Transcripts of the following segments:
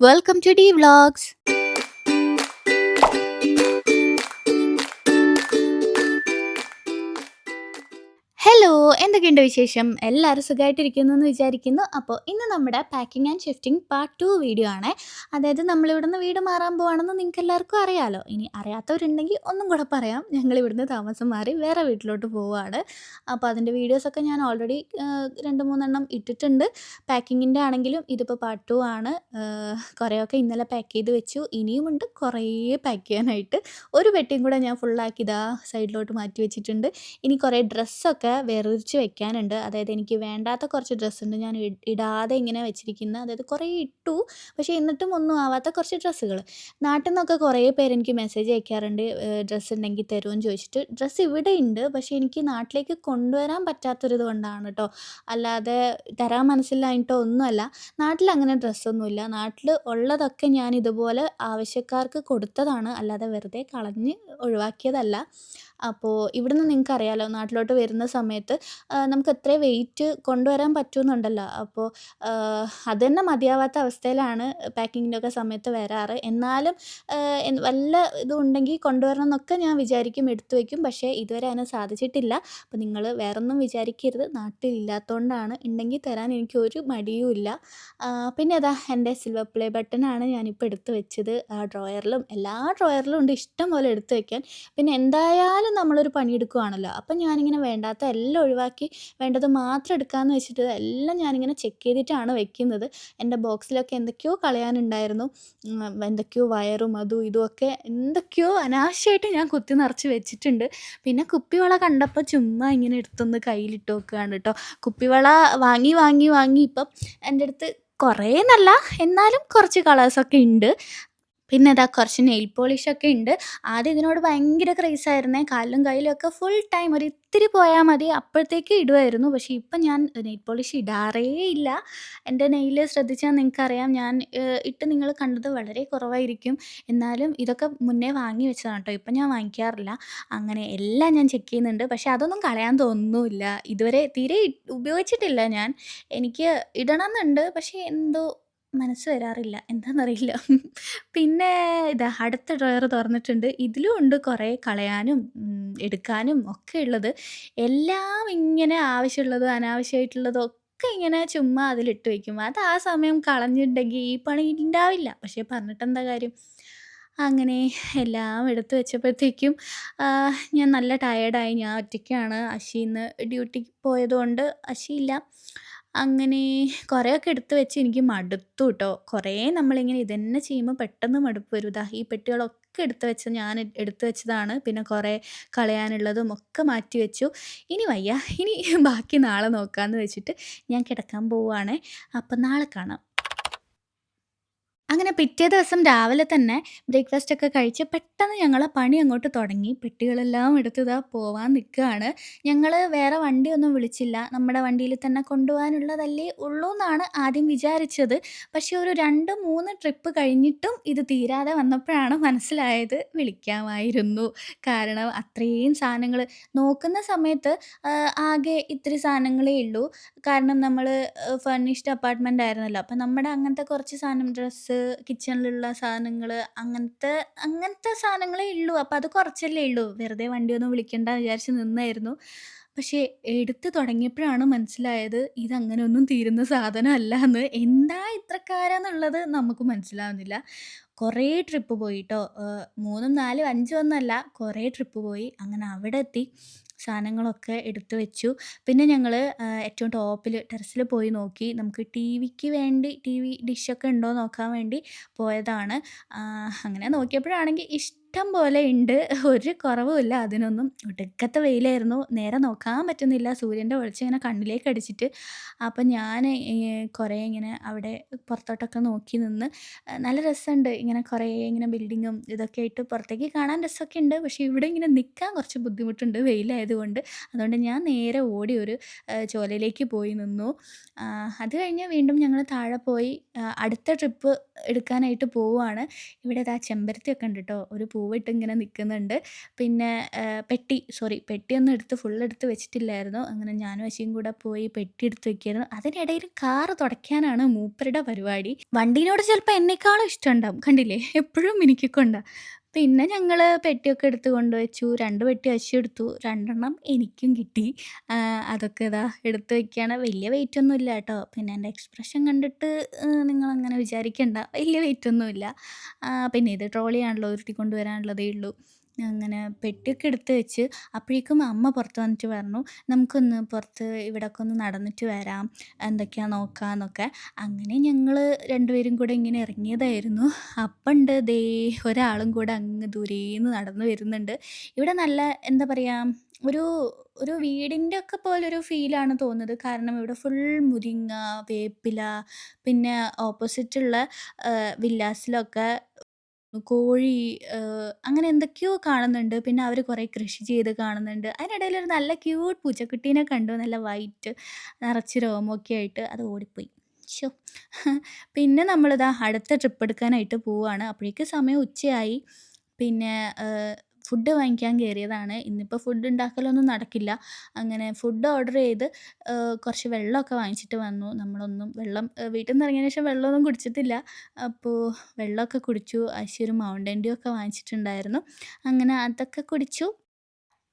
Welcome to D Vlogs. Hello എന്തൊക്കെയുണ്ട് വിശേഷം? എല്ലാവരും സുഖമായിട്ടിരിക്കുന്നു എന്ന് വിചാരിക്കുന്നു. അപ്പോൾ ഇന്ന് നമ്മുടെ packing and shifting part two video ആണ്. അതായത് നമ്മളിവിടുന്ന് വീട് മാറാൻ പോവാണെന്ന് നിങ്ങൾക്ക് എല്ലാവർക്കും അറിയാലോ. ഇനി അറിയാത്തവരുണ്ടെങ്കിൽ ഒന്നും കൂടെ പറയാം. ഞങ്ങൾ ഇവിടുന്ന് താമസം മാറി വേറെ വീട്ടിലോട്ട് പോവുകയാണ് അപ്പോൾ അതിന്റെ വീഡിയോസൊക്കെ ഞാൻ ഓൾറെഡി രണ്ട് മൂന്നെണ്ണം ഇട്ടിട്ടുണ്ട്. പാക്കിങ്ങിന്റെ ആണെങ്കിലും ഇതിപ്പോൾ പാർട്ട് ടു ആണ്. കുറേയൊക്കെ ഇന്നലെ പാക്ക് ചെയ്ത് വെച്ചു. ഇനിയുമുണ്ട് കുറേ പാക്ക് ചെയ്യാനായിട്ട്. ഒരു പെട്ടിയും കൂടെ ഞാൻ ഫുള്ളാക്കി ഇതാ സൈഡിലോട്ട് മാറ്റി വെച്ചിട്ടുണ്ട്. ഇനി കുറേ ഡ്രസ്സൊക്കെ വേർതിരിച്ച് വെക്കാനുണ്ട്. അതായത് എനിക്ക് വേണ്ടാത്ത കുറച്ച് ഡ്രസ്സുണ്ട് ഞാൻ ഇടാതെ ഇങ്ങനെ വെച്ചിരിക്കുന്ന. അതായത് കുറേ ഇട്ടു. പക്ഷേ എന്നിട്ടും ഒന്നും ആവാത്ത കുറച്ച് ഡ്രസ്സുകൾ. നാട്ടിൽ നിന്നൊക്കെ കുറേ പേര് എനിക്ക് മെസ്സേജ് അയക്കാറുണ്ട്. ഡ്രസ്സ് ഉണ്ടെങ്കിൽ തരുമെന്ന് ചോദിച്ചിട്ട്. ഡ്രസ്സ് ഇവിടെ ഉണ്ട്. പക്ഷേ എനിക്ക് നാട്ടിലേക്ക് കൊണ്ടുവരാൻ പറ്റാത്തൊരിത് കൊണ്ടാണ് കേട്ടോ. അല്ലാതെ തരാൻ മനസ്സിലായിട്ടോ ഒന്നുമല്ല. നാട്ടിൽ അങ്ങനെ ഡ്രസ്സൊന്നുമില്ല. നാട്ടിൽ ഉള്ളതൊക്കെ ഞാൻ ഇതുപോലെ ആവശ്യക്കാർക്ക് കൊടുത്തതാണ്. അല്ലാതെ വെറുതെ കളഞ്ഞ് ഒഴിവാക്കിയതല്ല. അപ്പോൾ നിങ്ങൾക്ക് അറിയാലോ നാട്ടിലോട്ട് വരുന്ന സമയത്ത് നമുക്ക് എത്ര വെയിറ്റ് കൊണ്ടുവരാൻ പറ്റുമെന്നുണ്ടല്ലോ അപ്പോൾ അത് തന്നെ മതിയാവാത്ത അവസ്ഥയിലാണ് പാക്കിങ്ങിന്റെ ഒക്കെ സമയത്ത് വരാറ്. എന്നാലും വല്ല ഇതും ഉണ്ടെങ്കിൽ കൊണ്ടുവരണം എന്നൊക്കെ ഞാൻ വിചാരിക്കും എടുത്തു വയ്ക്കും. പക്ഷേ ഇതുവരെ അതിന് സാധിച്ചിട്ടില്ല. അപ്പോൾ നിങ്ങൾ വേറൊന്നും വിചാരിക്കരുത്. നാട്ടിലില്ലാത്തതുകൊണ്ടാണ് ഉണ്ടെങ്കിൽ തരാൻ എനിക്ക് ഒരു മടിയുമില്ല പിന്നെ അതാ എന്റെ സിൽവർ പ്ലേ ബട്ടണാണ് ഞാനിപ്പോൾ എടുത്തു വെച്ചത്. ഡ്രോയറിലും എല്ലാ ഡ്രോയറിലും ഉണ്ട് ഇഷ്ടം പോലെ എടുത്തു വയ്ക്കാൻ പിന്നെ എന്തായാലും നമ്മളൊരു പണിയെടുക്കുകയാണല്ലോ അപ്പം ഞാനിങ്ങനെ വേണ്ടാത്ത എല്ലാം ഒഴിവാക്കി വേണ്ടത് മാത്രം എടുക്കാമെന്ന് വെച്ചിട്ട് എല്ലാം ഞാനിങ്ങനെ ചെക്ക് ചെയ്തിട്ടാണ് വെക്കുന്നത്. എന്റെ ബോക്സിലൊക്കെ എന്തൊക്കെയോ കളയാനുണ്ടായിരുന്നു. എന്തൊക്കെയോ വയറും അതും ഇതും ഒക്കെ എന്തൊക്കെയോ അനാവശ്യമായിട്ട് ഞാൻ കുത്തി നിറച്ച് വെച്ചിട്ടുണ്ട്. പിന്നെ കുപ്പിവള കണ്ടപ്പോൾ ചുമ്മാ ഇങ്ങനെ എടുത്തൊന്ന് കയ്യിലിട്ട് വെക്കുകയാണ് കേട്ടോ. കുപ്പിവള വാങ്ങി വാങ്ങി വാങ്ങി ഇപ്പം എന്റെ അടുത്ത് കുറേ എന്നല്ല എന്നാലും കുറച്ച് കളേഴ്സൊക്കെ ഉണ്ട്. പിന്നെ ഇതാ കുറച്ച് നെയിൽ പോളിഷൊക്കെ ഉണ്ട് ആദ്യം ഇതിനോട് ഭയങ്കര ക്രേസായിരുന്നേ കാലിലും ഒക്കെ ഫുൾ ടൈം ഒരു ഇത്തിരി പോയാൽ മതി. അപ്പോഴത്തേക്ക് ഇടുമായിരുന്നു പക്ഷേ ഇപ്പം ഞാൻ നെയിൽ പോളിഷ് ഇടാറേ ഇല്ല. എന്റെ നെയിൽ ശ്രദ്ധിച്ചാൽ നിങ്ങൾക്കറിയാം. ഞാൻ ഇട്ട് നിങ്ങൾ കണ്ടത് വളരെ കുറവായിരിക്കും. എന്നാലും ഇതൊക്കെ മുന്നേ വാങ്ങി വെച്ചതാണ് കേട്ടോ ഇപ്പം ഞാൻ വാങ്ങിക്കാറില്ല. അങ്ങനെ എല്ലാം ഞാൻ ചെക്ക് ചെയ്യുന്നുണ്ട്. പക്ഷേ അതൊന്നും കളയാൻ തോന്നുന്നില്ല. ഇതുവരെ തീരെ ഉപയോഗിച്ചിട്ടില്ല ഞാൻ. എനിക്ക് ഇടണം എന്നുണ്ട് പക്ഷേ എന്തോ മനസ്സ് വരാറില്ല. എന്താണെന്നറിയില്ല പിന്നെ ഇതാ അടുത്ത ഡ്രയർ തുറന്നിട്ടുണ്ട്. ഇതിലും ഉണ്ട് കുറേ കളയാനും എടുക്കാനും ഒക്കെ ഉള്ളത്. എല്ലാം ഇങ്ങനെ ആവശ്യമുള്ളത് അനാവശ്യമായിട്ടുള്ളതും ഒക്കെ ഇങ്ങനെ ചുമ്മാ അതിലിട്ട് വെക്കും. അത് ആ സമയം കളഞ്ഞിട്ടുണ്ടെങ്കിൽ ഈ പണി ഉണ്ടാവില്ല പക്ഷേ പറഞ്ഞിട്ടെന്താ കാര്യം? അങ്ങനെ എല്ലാം എടുത്തു വെച്ചപ്പോഴത്തേക്കും ഞാൻ നല്ല ടയേർഡായി ഞാൻ ഒറ്റയ്ക്കാണ് അശി ഡ്യൂട്ടിക്ക് പോയതുകൊണ്ട് അശിയില്ല അങ്ങനെ കുറേയൊക്കെ എടുത്ത് വെച്ച് എനിക്ക് മടുത്തു കേട്ടോ കുറേ നമ്മളിങ്ങനെ ഇതന്നെ ചെയ്യുമ്പോൾ പെട്ടെന്ന് മടുപ്പ് വരും. ഇതാ ഈ പെട്ടികളൊക്കെ എടുത്ത് വെച്ച് ഞാൻ എടുത്ത് വെച്ചതാണ്. പിന്നെ കുറേ കളയാനുള്ളതും ഒക്കെ മാറ്റി വെച്ചു. ഇനി വയ്യ. ഇനി ബാക്കി നാളെ നോക്കാമെന്ന് വെച്ചിട്ട് ഞാൻ കിടക്കാൻ പോവുകയാണേ അപ്പം നാളെ കാണാം. അങ്ങനെ പിറ്റേ ദിവസം രാവിലെ തന്നെ ബ്രേക്ക്ഫാസ്റ്റ് ഒക്കെ കഴിച്ച് പെട്ടെന്ന് ഞങ്ങൾ പണി അങ്ങോട്ട് തുടങ്ങി. പെട്ടികളെല്ലാം എടുത്ത് ഇതാ പോവാൻ നിൽക്കുകയാണ് ഞങ്ങൾ വേറെ വണ്ടിയൊന്നും വിളിച്ചില്ല. നമ്മുടെ വണ്ടിയിൽ തന്നെ കൊണ്ടുപോകാനുള്ളതല്ലേ ഉള്ളൂ എന്നാണ് ആദ്യം വിചാരിച്ചത്. പക്ഷേ ഒരു രണ്ട് മൂന്ന് ട്രിപ്പ് കഴിഞ്ഞിട്ടും ഇത് തീരാതെ വന്നപ്പോഴാണ് മനസ്സിലായത് വിളിക്കാമായിരുന്നു. കാരണം അത്രയും സാധനങ്ങൾ നോക്കുന്ന സമയത്ത് ആകെ ഇത്തിരി സാധനങ്ങളേ ഉള്ളൂ. കാരണം നമ്മൾ ഫർണിഷ്ഡ് അപ്പാർട്ട്മെന്റ് ആയിരുന്നല്ലോ. അപ്പം നമ്മുടെ അങ്ങനത്തെ കുറച്ച് സാധനം ഡ്രസ്സ് കിച്ചണിലുള്ള സാധനങ്ങൾ അങ്ങനത്തെ അങ്ങനത്തെ സാധനങ്ങളേ ഉള്ളൂ അപ്പം അത് കുറച്ചല്ലേ ഉള്ളൂ വെറുതെ വണ്ടി വണ്ടിയൊന്നും വിളിക്കണ്ട വിചാരിച്ച് നിന്നായിരുന്നു. പക്ഷേ എടുത്ത് തുടങ്ങിയപ്പോഴാണ് മനസ്സിലായത് ഇതങ്ങനെ ഒന്നും തീരുന്ന സാധനമല്ല എന്ന്. എന്താ ഇത്രക്കാരെന്നുള്ളത് നമുക്ക് മനസ്സിലാവുന്നില്ല. കുറേ ട്രിപ്പ് പോയിട്ടോ മൂന്നും നാലും അഞ്ചും ഒന്നല്ല കുറേ ട്രിപ്പ് പോയി. അങ്ങനെ അവിടെ എത്തി സാധനങ്ങളൊക്കെ എടുത്തു വെച്ചു. പിന്നെ ഞങ്ങൾ ഏറ്റവും ടോപ്പിൽ ടെറസിൽ പോയി നോക്കി. നമുക്ക് ടി വിക്ക് വേണ്ടി ടി വി ഡിഷൊക്കെ ഉണ്ടോ നോക്കാൻ വേണ്ടി പോയതാണ്. അങ്ങനെ നോക്കിയപ്പോഴാണെങ്കിൽ ഇഷ്ടം പോലെ ഉണ്ട് ഒരു കുറവുമില്ല അതിനൊന്നും ഒടുക്കത്തെ വെയിലായിരുന്നു. നേരെ നോക്കാൻ പറ്റുന്നില്ല. സൂര്യന്റെ വെളിച്ചം ഇങ്ങനെ കണ്ണിലേക്ക് അടിച്ചിട്ട്. അപ്പം ഞാൻ കുറേ ഇങ്ങനെ അവിടെ പുറത്തോട്ടൊക്കെ നോക്കി നിന്ന് നല്ല രസമുണ്ട് ഇങ്ങനെ കുറേ ഇങ്ങനെ ബിൽഡിങ്ങും ഇതൊക്കെ ആയിട്ട് പുറത്തേക്ക് കാണാൻ രസമൊക്കെ ഉണ്ട് പക്ഷേ ഇവിടെ ഇങ്ങനെ നിൽക്കാൻ കുറച്ച് ബുദ്ധിമുട്ടുണ്ട് വെയിലായതുകൊണ്ട്. അതുകൊണ്ട് ഞാൻ നേരെ ഓടി ഒരു ചോലയിലേക്ക് പോയി നിന്നു. അത് കഴിഞ്ഞ് വീണ്ടും ഞങ്ങൾ താഴെ പോയി അടുത്ത ട്രിപ്പ് എടുക്കാനായിട്ട് പോവുകയാണ് ഇവിടെ ഇതാ ചെമ്പരത്തിയൊക്കെ ഉണ്ട് കേട്ടോ ഒരു പൂവിട്ട് ഇങ്ങനെ നിൽക്കുന്നുണ്ട് പിന്നെ പെട്ടി സോറി പെട്ടിയൊന്നും എടുത്ത് ഫുൾ എടുത്ത് വെച്ചിട്ടില്ലായിരുന്നു. അങ്ങനെ ഞാനും അശിയും കൂടെ പോയി പെട്ടി എടുത്ത് വെക്കായിരുന്നു. അതിനിടയിൽ കാറ് തുടയ്ക്കാനാണ് മൂപ്പരുടെ പരിപാടി. വണ്ടീനോട് ചിലപ്പോൾ എന്നെക്കാളും ഇഷ്ടമുണ്ടാവും കണ്ടില്ലേ? എപ്പോഴും മിനുക്കിക്കൊണ്ടാ പിന്നെ ഞങ്ങൾ പെട്ടിയൊക്കെ എടുത്ത് കൊണ്ടുവച്ചു. രണ്ട് പെട്ടി അശി എടുത്തു. രണ്ടെണ്ണം എനിക്കും കിട്ടി. അതൊക്കെ ഇതാ എടുത്ത് വയ്ക്കുകയാണ് വലിയ വെയിറ്റ് ഇല്ല കേട്ടോ. പിന്നെ എന്റെ എക്സ്പ്രഷൻ കണ്ടിട്ട് നിങ്ങൾ അങ്ങനെ വിചാരിക്കണ്ട. വലിയ വെയിറ്റ് ഒന്നുമില്ല പിന്നെ ഇത് ട്രോളിയാണല്ലോ ഉരുട്ടി കൊണ്ടുവരാനുള്ളതേ ഉള്ളൂ. അങ്ങനെ പെട്ടിയൊക്കെ എടുത്ത് വെച്ച് അപ്പോഴേക്കും അമ്മ പുറത്ത് വന്നിട്ട് പറഞ്ഞു നമുക്കൊന്ന് പുറത്ത് ഇവിടെയൊക്കെ ഒന്ന് നടന്നിട്ട് വരാം എന്തൊക്കെയാണ് നോക്കാമെന്നൊക്കെ അങ്ങനെ ഞങ്ങൾ രണ്ടുപേരും കൂടെ ഇങ്ങനെ ഇറങ്ങിയതായിരുന്നു. അപ്പണ്ട് ദേ ഒരാളും കൂടെ അങ്ങ് ദൂരേന്ന് നടന്നു വരുന്നുണ്ട്. ഇവിടെ നല്ല എന്താ പറയുക ഒരു ഒരു വീടിന്റെ ഒക്കെ പോലൊരു ഫീലാണ് തോന്നുന്നത്. കാരണം ഇവിടെ ഫുൾ മുരിങ്ങ വേപ്പില പിന്നെ ഓപ്പോസിറ്റുള്ള വില്ലാസിലൊക്കെ കോഴി അങ്ങനെ എന്തൊക്കെയോ കാണുന്നുണ്ട്. പിന്നെ അവർ കുറേ കൃഷി ചെയ്ത് കാണുന്നുണ്ട്. അതിനിടയിൽ ഒരു നല്ല ക്യൂട്ട് പൂച്ചക്കുട്ടീനെ കണ്ടു. നല്ല വൈറ്റ് നിറച്ച് രോമൊക്കെ ആയിട്ട്. അത് ഓടിപ്പോയി. ഷോ പിന്നെ നമ്മളിതാ അടുത്ത ട്രിപ്പ് എടുക്കാനായിട്ട് പോവാണ്. അപ്പോഴേക്കും സമയം ഉച്ചയായി. പിന്നെ ഫുഡ് വാങ്ങിക്കാൻ കയറിയതാണ് ഇന്നിപ്പോൾ ഫുഡ് ഉണ്ടാക്കലൊന്നും നടക്കില്ല. അങ്ങനെ ഫുഡ് ഓർഡർ ചെയ്ത് കുറച്ച് വെള്ളമൊക്കെ വാങ്ങിച്ചിട്ട് വന്നു. നമ്മളൊന്നും വെള്ളം വീട്ടിൽ നിന്ന് ഇറങ്ങിയതിന് ശേഷം വെള്ളമൊന്നും കുടിച്ചിട്ടില്ല. അപ്പോൾ വെള്ളമൊക്കെ കുടിച്ചു. ഒരു മൗണ്ടൻ ഡ്യൂ ഒക്കെ വാങ്ങിച്ചിട്ടുണ്ടായിരുന്നു. അങ്ങനെ അതൊക്കെ കുടിച്ചു.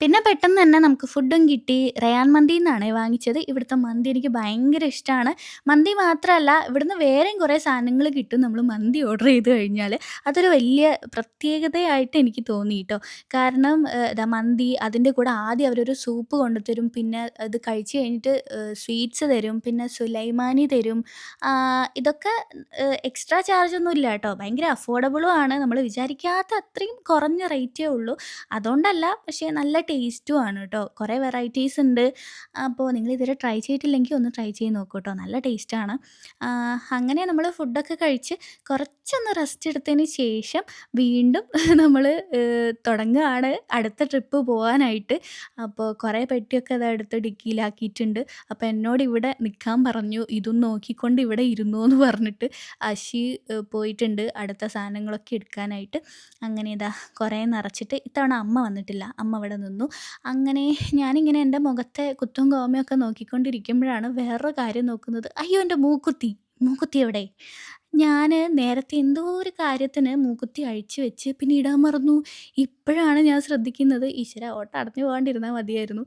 പിന്നെ പെട്ടെന്ന് തന്നെ നമുക്ക് ഫുഡും കിട്ടി. റയാൻ മന്തീന്നാണേ വാങ്ങിച്ചത്. ഇവിടുത്തെ മന്തി എനിക്ക് ഭയങ്കര ഇഷ്ടാണ്. മന്തി മാത്രമല്ല ഇവിടുന്ന് വേറെയും കുറേ സാധനങ്ങൾ കിട്ടും നമ്മൾ മന്തി ഓർഡർ ചെയ്ത് കഴിഞ്ഞാൽ. അതൊരു വലിയ പ്രത്യേകതയായിട്ട് എനിക്ക് തോന്നി ട്ടോ. കാരണം ഏഹ്, ദാ മന്തി അതിന്റെ കൂടെ ആദ്യം അവരൊരു സൂപ്പ് കൊണ്ടുത്തരും. പിന്നെ അത് കഴിച്ച് കഴിഞ്ഞിട്ട് സ്വീറ്റ്സ് തരും. പിന്നെ സുലൈമാനി തരും. ഇതൊക്കെ എക്സ്ട്രാ ചാർജ് ഒന്നും ഇല്ല ട്ടോ. ഭയങ്കര അഫോർഡബിളും ആണ്. നമ്മൾ വിചാരിക്കാത്ത അത്രയും കുറഞ്ഞ റേറ്റേ ഉള്ളൂ. അതുകൊണ്ടല്ല പക്ഷേ നല്ല ടേസ്റ്റും ആണ് കേട്ടോ കുറേ വെറൈറ്റീസ് ഉണ്ട്. അപ്പോൾ നിങ്ങൾ ഇതുവരെ ട്രൈ ചെയ്തിട്ടില്ലെങ്കിൽ ഒന്ന് ട്രൈ ചെയ്ത് നോക്കൂ കേട്ടോ നല്ല ടേസ്റ്റാണ്. അങ്ങനെ നമ്മൾ ഫുഡൊക്കെ കഴിച്ച് കുറച്ചൊന്ന് റെസ്റ്റ് എടുത്തതിന് ശേഷം വീണ്ടും നമ്മൾ തുടങ്ങുകയാണ് അടുത്ത ട്രിപ്പ് പോകാനായിട്ട് അപ്പോൾ കുറേ പെട്ടിയൊക്കെ അത് എടുത്ത് ഡിക്കിയിലാക്കിയിട്ടുണ്ട്. അപ്പോൾ എന്നോട് ഇവിടെ നിൽക്കാൻ പറഞ്ഞു. ഇതും നോക്കിക്കൊണ്ട് ഇവിടെ ഇരുന്നു എന്ന് പറഞ്ഞിട്ട് അശി പോയിട്ടുണ്ട് അടുത്ത സാധനങ്ങളൊക്കെ എടുക്കാനായിട്ട്. അങ്ങനെ ഇതാ കുറേ നിറച്ചിട്ട് ഇത്തവണ അമ്മ വന്നിട്ടില്ല. അമ്മ അവിടെ നിന്നു. അങ്ങനെ ഞാനിങ്ങനെ എന്റെ മുഖത്തെ കുത്തും കോമയൊക്കെ നോക്കിക്കൊണ്ടിരിക്കുമ്പോഴാണ് വേറൊരു കാര്യം നോക്കുന്നത്. അയ്യോ! എന്റെ മൂക്കുത്തി. മൂക്കുത്തി എവിടെ? ഞാൻ നേരത്തെ എന്തോ ഒരു കാര്യത്തിന് മൂക്കുത്തി അഴിച്ചു വെച്ച് പിന്നെ ഇടാൻ മറന്നു. ഇപ്പോഴാണ് ഞാൻ ശ്രദ്ധിക്കുന്നത്. ഈശ്വര ഓട്ടം അടഞ്ഞു പോകാണ്ടിരുന്നാൽ മതിയായിരുന്നു.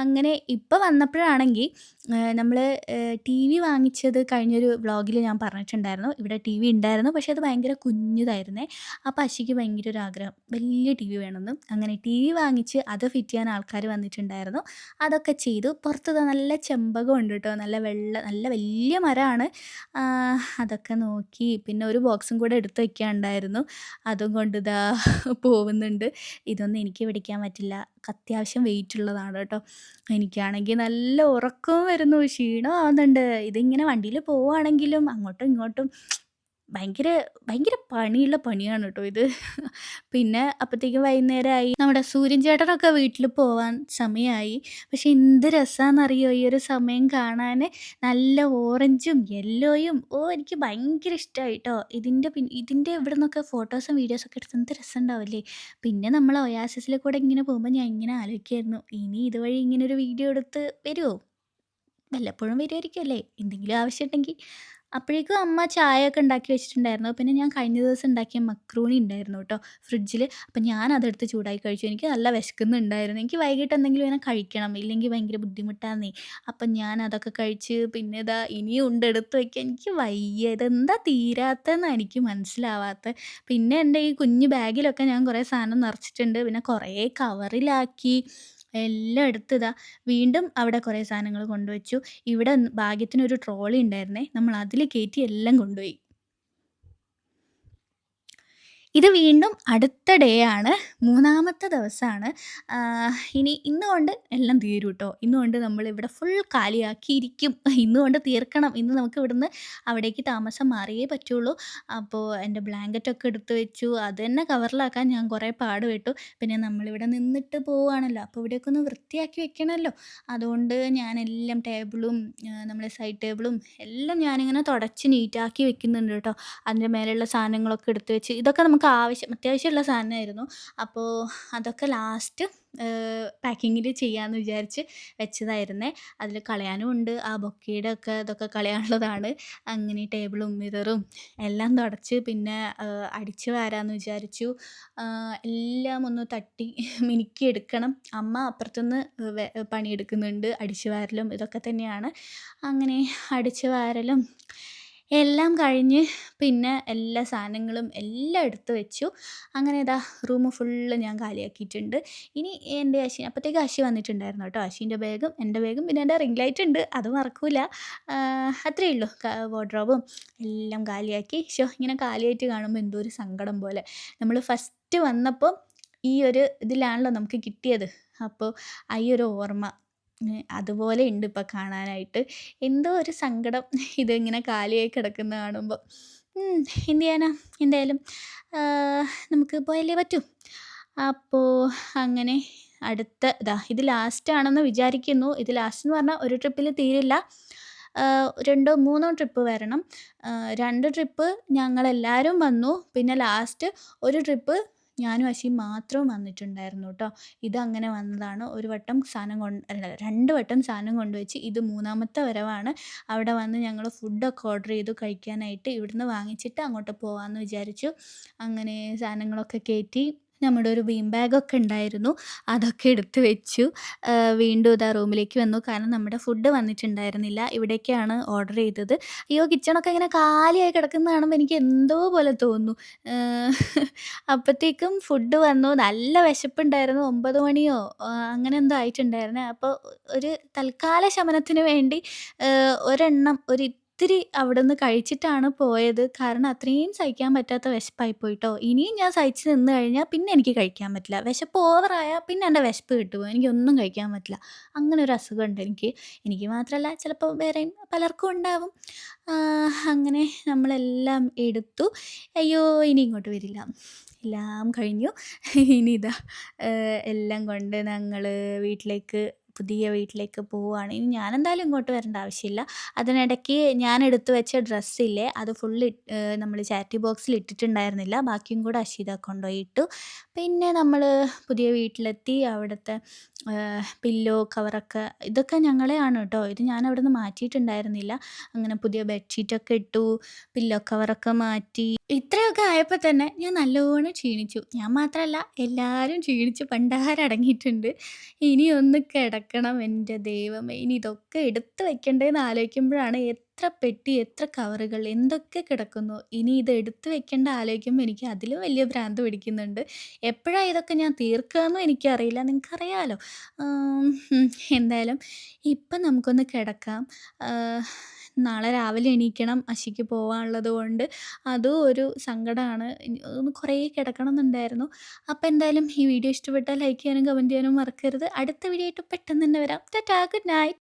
അങ്ങനെ ഇപ്പം വന്നപ്പോഴാണെങ്കിൽ നമ്മൾ ടി വി വാങ്ങിച്ചത് കഴിഞ്ഞൊരു വ്ളോഗിൽ ഞാൻ പറഞ്ഞിട്ടുണ്ടായിരുന്നു. ഇവിടെ ടി വി ഉണ്ടായിരുന്നു. പക്ഷേ അത് ഭയങ്കര കുഞ്ഞതായിരുന്നേ അപ്പോൾ പശിക്ക് ഭയങ്കര ഒരു ആഗ്രഹം. വലിയ ടി വി വേണമെന്ന്. അങ്ങനെ ടി വി വാങ്ങിച്ച് അത് ഫിറ്റ് ചെയ്യാൻ ആൾക്കാർ വന്നിട്ടുണ്ടായിരുന്നു. അതൊക്കെ ചെയ്തു. പുറത്ത് നല്ല ചെമ്പകം ഉണ്ട് കേട്ടോ നല്ല വെള്ള നല്ല വലിയ മരമാണ്. അതൊക്കെ നോക്കി പിന്നെ ഒരു ബോക്സും കൂടെ എടുത്ത് വെക്കാനുണ്ടായിരുന്നു. അതും കൊണ്ട് ഇതാ പോകുന്നുണ്ട്. ഇതൊന്നും എനിക്ക് പിടിക്കാൻ പറ്റില്ല. അത്യാവശ്യം വെയിറ്റ് ഉള്ളതാണ് കേട്ടോ. എനിക്കാണെങ്കിൽ നല്ല ഉറക്കവും വരുന്നു. ക്ഷീണം ആവുന്നുണ്ട്. ഇതിങ്ങനെ വണ്ടിയിൽ പോവുകയാണെങ്കിലും അങ്ങോട്ടും ഇങ്ങോട്ടും ഭയങ്കര ഭയങ്കര പണിയുള്ള പണിയാണ് കേട്ടോ ഇത്. പിന്നെ അപ്പോഴത്തേക്കും വൈകുന്നേരമായി. നമ്മുടെ സൂര്യൻ ചേട്ടനൊക്കെ വീട്ടിൽ പോവാൻ സമയമായി. പക്ഷെ എന്ത് രസമാണെന്നറിയോ ഈ ഒരു സമയം കാണാൻ. നല്ല ഓറഞ്ചും യെല്ലോയും ഓ എനിക്ക് ഭയങ്കര ഇഷ്ടമായി ട്ടോ. ഇതിന്റെ ഇതിന്റെ ഇവിടെ നിന്നൊക്കെ ഫോട്ടോസും വീഡിയോസൊക്കെ എടുത്ത് എന്ത് രസമുണ്ടാവില്ലേ. പിന്നെ നമ്മൾ ഒയാസിസിൽ കൂടെ ഇങ്ങനെ പോകുമ്പോൾ ഞാൻ ഇങ്ങനെ ആലോചിക്കായിരുന്നു. ഇനി ഇതുവഴി ഇങ്ങനെ ഒരു വീഡിയോ എടുത്ത് വരുമോ? വല്ലപ്പോഴും വരുമായിരിക്കും അല്ലേ? എന്തെങ്കിലും ആവശ്യം ഉണ്ടെങ്കിൽ. അപ്പോഴേക്കും അമ്മ ചായയൊക്കെ ഉണ്ടാക്കി വെച്ചിട്ടുണ്ടായിരുന്നു. പിന്നെ ഞാൻ കഴിഞ്ഞ ദിവസം ഉണ്ടാക്കിയ മക്രൂണി ഉണ്ടായിരുന്നു കേട്ടോ ഫ്രിഡ്ജിൽ. അപ്പം ഞാൻ അതെടുത്ത് ചൂടായി കഴിച്ചു. എനിക്ക് നല്ല വിശക്കുന്നുണ്ടായിരുന്നു. എനിക്ക് വൈകിട്ട് എന്തെങ്കിലും ഇങ്ങനെ കഴിക്കണം. ഇല്ലെങ്കിൽ ഭയങ്കര ബുദ്ധിമുട്ടാന്നേ. അപ്പം ഞാൻ അതൊക്കെ കഴിച്ച് പിന്നെ ഇതാ ഇനിയും ഉണ്ട് എടുത്ത് വയ്ക്കാൻ എനിക്ക് വയ്യ. ഇതെന്താ തീരാത്തതെന്ന് എനിക്ക് മനസ്സിലാവാത്ത പിന്നെ എന്റെ ഈ കുഞ്ഞു ബാഗിലൊക്കെ ഞാൻ കുറേ സാധനം നിറച്ചിട്ടുണ്ട്. പിന്നെ കുറേ കവറിലാക്കി. എല്ലാം എടുത്ത് ഇതാ വീണ്ടും അവിടെ കുറേ സാധനങ്ങൾ കൊണ്ടുവച്ചു. ഇവിടെ ഭാഗ്യത്തിനൊരു ട്രോളി ഉണ്ടായിരുന്നേ. നമ്മൾ അതിൽ കയറ്റി എല്ലാം കൊണ്ടുപോയി. ഇത് വീണ്ടും അടുത്ത ഡേ ആണ്. മൂന്നാമത്തെ ദിവസമാണ്. ഇനി ഇന്നുകൊണ്ട് എല്ലാം തീരും കേട്ടോ ഇന്നുകൊണ്ട് നമ്മൾ ഇവിടെ ഫുൾ കാലിയാക്കിയിരിക്കും. ഇന്ന് കൊണ്ട് തീർക്കണം. ഇന്ന് നമുക്ക് ഇവിടുന്ന് അവിടേക്ക് താമസം മാറിയേ പറ്റുള്ളൂ. അപ്പോൾ എന്റെ ബ്ലാങ്കറ്റൊക്കെ എടുത്ത് വെച്ചു. അത് തന്നെ കവറിലാക്കാൻ ഞാൻ കുറേ പാട് കേട്ടു പിന്നെ നമ്മളിവിടെ നിന്നിട്ട് പോവുകയാണല്ലോ. അപ്പോൾ ഇവിടെയൊക്കെ ഒന്ന് വൃത്തിയാക്കി വെക്കണമല്ലോ. അതുകൊണ്ട് ഞാനെല്ലാം ടേബിളും നമ്മളെ സൈഡ് ടേബിളും എല്ലാം ഞാനിങ്ങനെ തുടച്ച് നീറ്റാക്കി വെക്കുന്നുണ്ട് കേട്ടോ അതിന്റെ മേലെയുള്ള സാധനങ്ങളൊക്കെ എടുത്ത് വെച്ച് ഇതൊക്കെ നമുക്ക് നമുക്ക് ആവശ്യം അത്യാവശ്യമുള്ള സാധനമായിരുന്നു. അപ്പോൾ അതൊക്കെ ലാസ്റ്റ് പാക്കിങ്ങിൽ ചെയ്യാമെന്ന് വിചാരിച്ച് വെച്ചതായിരുന്നേ. അതിൽ കളയാനും ഉണ്ട്. ആ ബൊക്കയുടെ ഒക്കെ ഇതൊക്കെ കളയാനുള്ളതാണ്. അങ്ങനെ ടേബിളും മിററും എല്ലാം തുടച്ച് പിന്നെ അടിച്ച് വാരാമെന്ന് വിചാരിച്ചു. എല്ലാം ഒന്ന് തട്ടി മിനുക്കി എടുക്കണം. അമ്മ അപ്പുറത്തുനിന്ന് പണിയെടുക്കുന്നുണ്ട്. അടിച്ച് വാരലും ഇതൊക്കെ തന്നെയാണ്. അങ്ങനെ അടിച്ച് വാരലും എല്ലാം കഴിഞ്ഞ് പിന്നെ എല്ലാ സാധനങ്ങളും എല്ലാം എടുത്ത് വെച്ചു. അങ്ങനെ ഇതാ റൂം ഫുള്ള് ഞാൻ കാലിയാക്കിയിട്ടുണ്ട്. ഇനി എന്റെ അശി അപ്പോഴത്തേക്ക് അശി വന്നിട്ടുണ്ടായിരുന്നു കേട്ടോ. അശീന്റെ ബാഗും എന്റെ ബാഗും പിന്നെ എന്റെ റിംഗ് ലൈറ്റ് ഉണ്ട്. അത് മറക്കൂല. അത്രയേ ഉള്ളൂ. വാർഡ്രോബും എല്ലാം കാലിയാക്കി. ഷോ ഇങ്ങനെ കാലിയായിട്ട് കാണുമ്പോൾ എന്തോ ഒരു സങ്കടം പോലെ. നമ്മൾ ഫസ്റ്റ് വന്നപ്പോൾ ഈ ഒരു ഇതിലാണല്ലോ നമുക്ക് കിട്ടിയത്. അപ്പോൾ ആ ഈ ഒരു ഓർമ്മ. അതുപോലെ ഉണ്ട് ഇപ്പം കാണാനായിട്ട്. എന്തോ ഒരു സങ്കടം ഇതിങ്ങനെ കാലിയായി കിടക്കുന്ന കാണുമ്പോൾ എന്ത് ചെയ്യാനാ? എന്തായാലും നമുക്ക് പോയല്ലേ പറ്റൂ. അപ്പോൾ അങ്ങനെ അടുത്ത ഇതാ ഇത് ലാസ്റ്റ് ആണെന്ന് വിചാരിക്കുന്നു. ഇത് ലാസ്റ്റ് എന്ന് പറഞ്ഞാൽ ഒരു ട്രിപ്പിൽ തീരില്ല. രണ്ടോ മൂന്നോ ട്രിപ്പ് വരണം. രണ്ട് ട്രിപ്പ് ഞങ്ങളെല്ലാവരും വന്നു. പിന്നെ ലാസ്റ്റ് ഒരു ട്രിപ്പ് ഞാനും അശിയും മാത്രം വന്നിട്ടുണ്ടായിരുന്നു കേട്ടോ ഇതങ്ങനെ വന്നതാണ്. ഒരു വട്ടം സാധനം കൊണ്ട് അല്ല രണ്ട് വട്ടം സാധനം കൊണ്ടുവച്ച് ഇത് മൂന്നാമത്തെ വരവാണ്. അവിടെ വന്ന് ഞങ്ങൾ ഫുഡൊക്കെ ഓർഡർ ചെയ്തു കഴിക്കാനായിട്ട് ഇവിടുന്ന് വാങ്ങിച്ചിട്ട് അങ്ങോട്ട് പോകാമെന്ന് വിചാരിച്ചു. അങ്ങനെ സാധനങ്ങളൊക്കെ കയറ്റി നമ്മുടെ ഒരു ബീം ബാഗൊക്കെ ഉണ്ടായിരുന്നു. അതൊക്കെ എടുത്തു വെച്ചു. വീണ്ടും ഇതാ റൂമിലേക്ക് വന്നു. കാരണം നമ്മുടെ ഫുഡ് വന്നിട്ടുണ്ടായിരുന്നില്ല. ഇവിടേക്കാണ് ഓർഡർ ചെയ്തത്. അയ്യോ കിച്ചണൊക്കെ ഇങ്ങനെ കാലിയായി കിടക്കുന്ന കാണുമ്പോൾ എനിക്ക് എന്തോ പോലെ തോന്നുന്നു. അപ്പോഴത്തേക്കും ഫുഡ് വന്നു. നല്ല വിശപ്പുണ്ടായിരുന്നു. ഒമ്പത് മണിയോ അങ്ങനെ എന്തോ ആയിട്ടുണ്ടായിരുന്നു. അപ്പോൾ ഒരു തൽക്കാല ശമനത്തിന് വേണ്ടി ഒരെണ്ണം ഒരു ഇത്തിരി അവിടുന്ന് കഴിച്ചിട്ടാണ് പോയത്. കാരണം അത്രയും സഹിക്കാൻ പറ്റാത്ത വിശപ്പായി പോയിട്ടോ. ഇനിയും ഞാൻ സഹിച്ച് നിന്ന് കഴിഞ്ഞാൽ പിന്നെ എനിക്ക് കഴിക്കാൻ പറ്റില്ല. വിശപ്പ് ഓവറായാൽ പിന്നെ എന്റെ വിശപ്പ് കിട്ടുമോ എനിക്കൊന്നും കഴിക്കാൻ പറ്റില്ല. അങ്ങനെ ഒരു അസുഖമുണ്ട് എനിക്ക്. എനിക്ക് മാത്രമല്ല ചിലപ്പോൾ വേറെയും പലർക്കും ഉണ്ടാവും. അങ്ങനെ നമ്മളെല്ലാം എടുത്തു. അയ്യോ! ഇനി ഇങ്ങോട്ട് വരില്ല. എല്ലാം കഴിഞ്ഞു. ഇനി ഇതാ എല്ലാം കൊണ്ട് ഞങ്ങൾ വീട്ടിലേക്ക് പുതിയ വീട്ടിലേക്ക് പോവുകയാണ് ഇനി ഞാനെന്തായാലും ഇങ്ങോട്ട് വരേണ്ട ആവശ്യമില്ല. അതിനിടയ്ക്ക് ഞാൻ എടുത്തു വെച്ച ഡ്രസ്സില്ലേ അത് ഫുള്ള് നമ്മൾ ചാരിറ്റി ബോക്സിൽ ഇട്ടിട്ടുണ്ടായിരുന്നില്ല. ബാക്കിയും കൂടെ അശീത കൊണ്ടുപോയി ഇട്ടു. പിന്നെ നമ്മൾ പുതിയ വീട്ടിലെത്തി അവിടുത്തെ പില്ലോ കവറൊക്കെ ഇതൊക്കെ ഞങ്ങളെയാണ് കേട്ടോ. ഇത് ഞാൻ അവിടെ നിന്ന് മാറ്റിയിട്ടുണ്ടായിരുന്നില്ല. അങ്ങനെ പുതിയ ബെഡ്ഷീറ്റൊക്കെ ഇട്ടു പില്ലോ കവറൊക്കെ മാറ്റി. ഇത്രയൊക്കെ ആയപ്പോൾ തന്നെ ഞാൻ നല്ലോണം ക്ഷീണിച്ചു. ഞാൻ മാത്രമല്ല എല്ലാവരും ക്ഷീണിച്ച് പണ്ടാരടങ്ങിയിട്ടുണ്ട്. ഇനി ഒന്ന് കിടക്കണം എന്റെ ദൈവമേ. ഇനി ഇതൊക്കെ എടുത്തു വെക്കണ്ടേ എന്ന് ആലോചിക്കുമ്പോഴാണ് എത്ര പെട്ടി എത്ര കവറുകൾ എന്തൊക്കെ കിടക്കുന്നു ഇനി ഇത് എടുത്ത് വെക്കേണ്ട ആലോചിക്കുമ്പോൾ എനിക്ക് അതിലും വലിയ ഭ്രാന്ത് പിടിക്കുന്നുണ്ട്. എപ്പോഴാണ് ഇതൊക്കെ ഞാൻ തീർക്കുകയെന്നും എനിക്കറിയില്ല. നിങ്ങൾക്കറിയാലോ. എന്തായാലും ഇപ്പം നമുക്കൊന്ന് കിടക്കാം. നാളെ രാവിലെ എണീക്കണം അശിക്ക് പോകാനുള്ളത് കൊണ്ട്. അതും ഒരു സങ്കടമാണ് ഒന്ന് കുറേ കിടക്കണം എന്നുണ്ടായിരുന്നു അപ്പോൾ എന്തായാലും ഈ വീഡിയോ ഇഷ്ടപ്പെട്ടാൽ ലൈക്ക് ചെയ്യാനും കമന്റ് ചെയ്യാനും മറക്കരുത്. അടുത്ത വീഡിയോ ആയിട്ട് പെട്ടെന്ന് തന്നെ വരാം. Tata good night.